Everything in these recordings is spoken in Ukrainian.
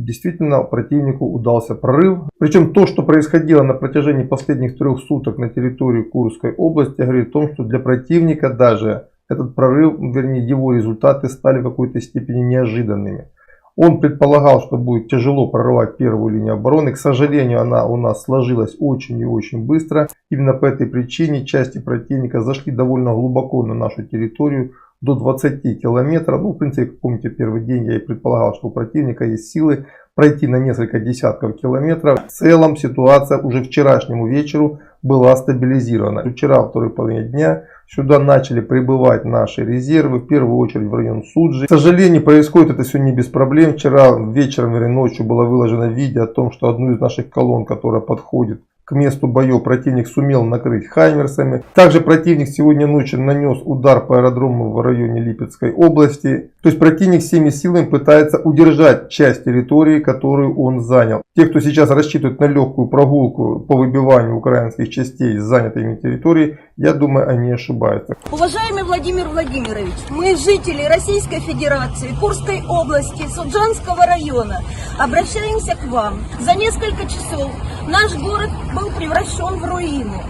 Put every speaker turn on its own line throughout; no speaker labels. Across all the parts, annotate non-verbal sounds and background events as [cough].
Действительно, противнику удался прорыв. Причем то, что происходило на протяжении последних трех суток на территории Курской области, говорит о том, что для противника даже этот прорыв, вернее его результаты стали в какой-то степени неожиданными. Он предполагал, что будет тяжело прорывать первую линию обороны. К сожалению, она у нас сложилась очень и очень быстро. Именно по этой причине части противника зашли довольно глубоко на нашу территорию, до 20 километров. Ну, в принципе, как помните, первый день я и предполагал, что у противника есть силы пройти на несколько десятков километров. В целом ситуация уже вчерашнему вечеру была стабилизирована. Вчера, второй половине дня, сюда начали прибывать наши резервы, в первую очередь в район Суджи. К сожалению, происходит это все не без проблем. Вчера вечером или ночью было выложено видео о том, что одну из наших колонн, которая подходит к месту боев противник сумел накрыть хаймерсами. Также противник сегодня ночью нанес удар по аэродрому в районе Липецкой области. То есть противник всеми силами пытается удержать часть территории, которую он занял. Те, кто сейчас рассчитывает на легкую прогулку по выбиванию украинских частей с занятой ими территории, я думаю, они ошибаются.
Уважаемый Владимир Владимирович, мы, жители Российской Федерации, Курской области, Суджанского района, обращаемся к вам. За несколько часов наш город был превращен в руины.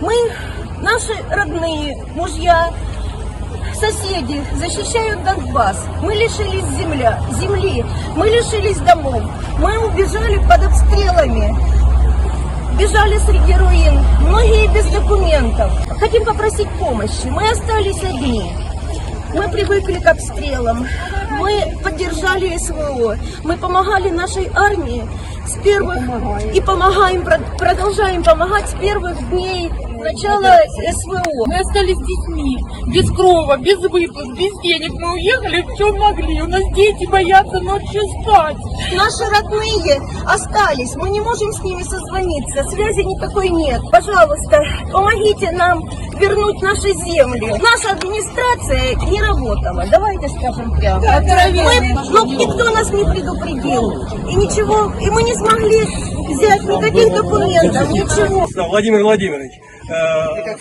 Мы, наши родные, мужья, соседи защищают Донбасс. Мы лишились земля, земли, мы лишились домов, мы убежали под обстрелами бежали среди руин, многие без документов. Хотим попросить помощи. Мы остались одни. Мы привыкли к обстрелам. Мы поддержали СВО. Мы помогали нашей армии с первых и помогаем, прод- продолжаем помогать с первых дней начала СВО.
Мы остались с детьми, без крова, без выплат, без денег. Мы уехали в чем могли. У нас дети боятся ночью спать.
Наши родные остались, мы не можем с ними созвониться, связи никакой нет. Пожалуйста, помогите нам вернуть наши земли. Наша администрация не работала, давайте скажем прямо. Мы, ну, никто нас не предупредил, и ничего, и мы не смогли взять никаких документов, ничего.
Владимир Владимирович,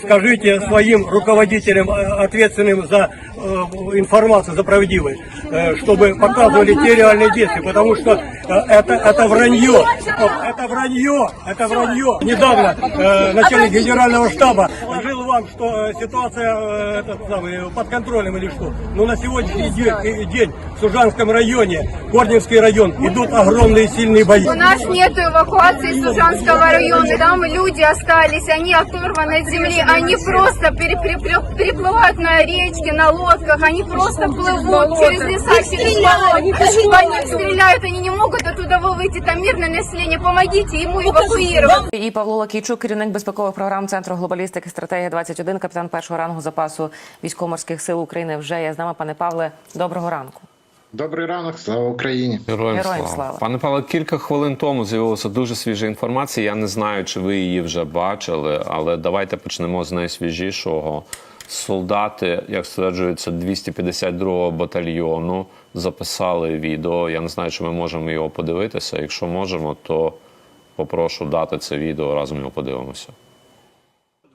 скажите своим руководителям, э, ответственным за э, информацию, за правдивость, э, чтобы показывали те реальные действия, потому что э, это, это вранье, это вранье, это вранье. Недавно начальник генерального штаба жил вам, что ситуация этот самый, под контролем или что. Но на сегодняшний день, день в Сужанском районе, Корневский район, идут огромные сильные бои.
У нас нет эвакуации из Сужанского района. Там люди остались, они оторваны от земли. Они просто пере- пере- переплывают на речке, на лодках. Они просто плывут через леса, через болото. Они стреляют, они не могут оттуда выйти. Там мирное население. Помогите ему эвакуировать.
І Павло Лакійчук, керівник безпекових програм Центру глобалістики стратегія 21 капітан першого рангу запасу військово-морських сил України вже є з нами. Пане Павле, доброго ранку.
Добрий ранок, слава Україні.
Героям,
Героям
слава.
слава.
Пане Павло, кілька хвилин тому з'явилася дуже свіжа інформація. Я не знаю, чи ви її вже бачили, але давайте почнемо з найсвіжішого. Солдати, як стверджується, 252-го батальйону записали відео. Я не знаю, чи ми можемо його подивитися. Якщо можемо, то попрошу дати це відео разом його подивимося.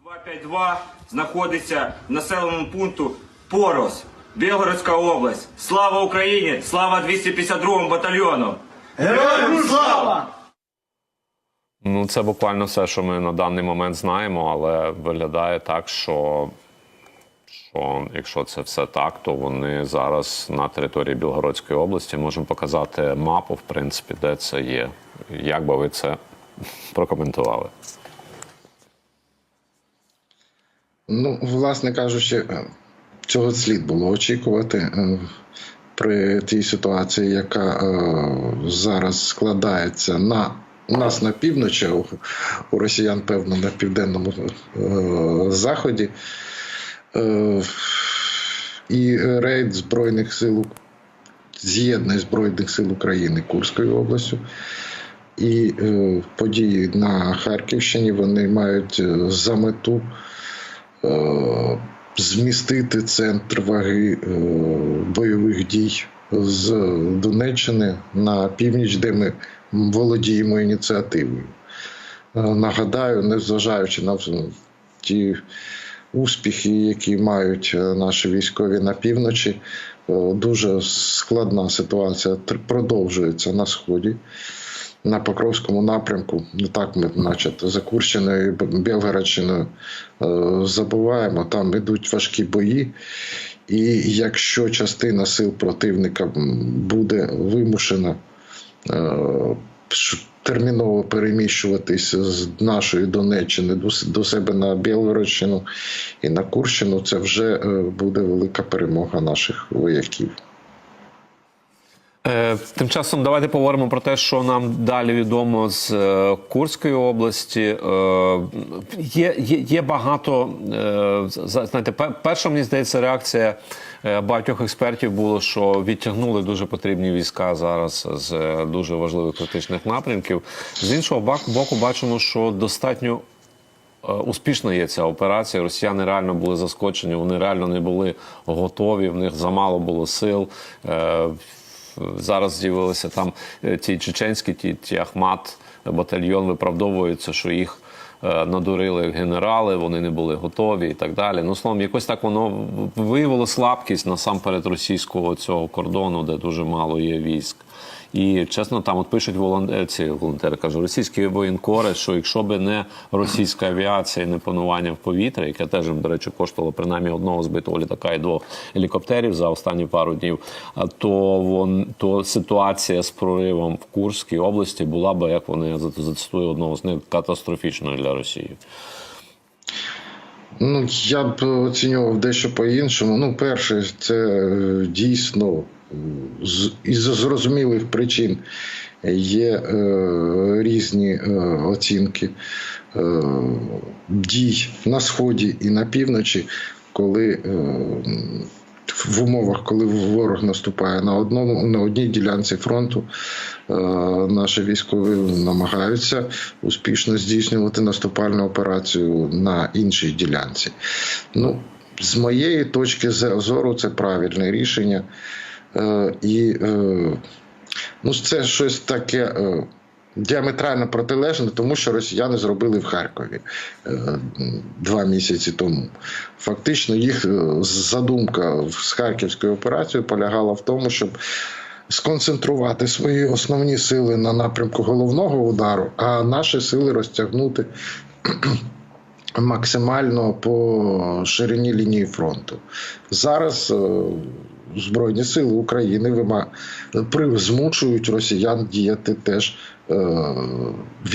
252 знаходиться в населеному пункту Порос, Білгородська область. Слава Україні! Слава 252 батальйону!
Героям Ну, це буквально все, що ми на даний момент знаємо, але виглядає так, що, що якщо це все так, то вони зараз на території Білгородської області можемо показати мапу, в принципі, де це є. Як би ви це [laughs] прокоментували?
Ну, власне кажучи, е, цього слід було очікувати е, при тій ситуації, яка е, зараз складається на у нас на півночі, у, росіян, певно, на південному заході. Е, і рейд Збройних сил з'єднання Збройних сил України Курською областю. І е, події на Харківщині вони мають е, за мету е, змістити центр ваги е, бойових дій з Донеччини на північ, де ми володіємо ініціативою. Е, Нагадаю, незважаючи на ті успіхи, які мають е, наші військові на півночі, е, дуже складна ситуація продовжується на сході. На Покровському напрямку, не так ми, значить, за Курщиною і Білгородщиною е, забуваємо, там йдуть важкі бої. І якщо частина сил противника буде вимушена терміново переміщуватись з нашої Донеччини до, себе на Білгородщину і на Курщину, це вже е, буде велика перемога наших вояків.
Е, Тим часом давайте поговоримо про те, що нам далі відомо з е, Курської області. Є, є, є багато знаєте, перша мені здається реакція багатьох експертів було, що відтягнули дуже потрібні війська зараз з е, дуже важливих критичних напрямків. З іншого боку, бачимо, що достатньо Е, Успішно є ця операція. Росіяни реально були заскочені, вони реально не були готові. В них замало було сил. Е, Зараз з'явилися там е, ті чеченські, ті, ті Ахмат батальйон виправдовується, що їх е, надурили генерали, вони не були готові і так далі. Ну, словом, якось так воно виявило слабкість насамперед російського цього кордону, де дуже мало є військ. І чесно, там от пишуть волонтери, ці волонтери, кажу, російські воєнкори, що якщо би не російська авіація і не панування в повітрі, яке теж, до речі, коштувало принаймні одного збитого літака і двох гелікоптерів за останні пару днів, то вон то ситуація з проривом в Курській області була би, як вони зацитую одного з них, катастрофічною для Росії.
Ну, я б оцінював дещо по-іншому. Ну, перше, це е, дійсно із зрозумілих причин є е, різні е, оцінки е, дій на сході і на півночі, коли е, в умовах, коли ворог наступає на одному на одній ділянці фронту, е, наші військові намагаються успішно здійснювати наступальну операцію на іншій ділянці. Ну, з моєї точки зору, це правильне рішення. Е, І е, ну, це щось таке. е, Діаметрально протилежне тому, що росіяни зробили в Харкові два місяці тому. Фактично, їх задумка з харківською операцією полягала в тому, щоб сконцентрувати свої основні сили на напрямку головного удару, а наші сили розтягнути [clears throat] максимально по ширині лінії фронту. Зараз Збройні сили України вима... змушують росіян діяти теж е,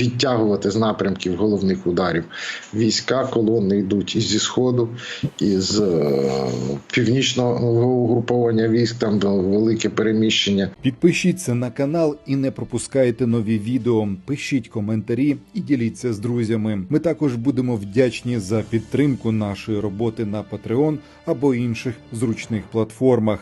відтягувати з напрямків головних ударів. Війська колони йдуть і зі сходу, і з е, північного угруповання військ, там велике переміщення.
Підпишіться на канал і не пропускайте нові відео. Пишіть коментарі і діліться з друзями. Ми також будемо вдячні за підтримку нашої роботи на Patreon або інших зручних платформах.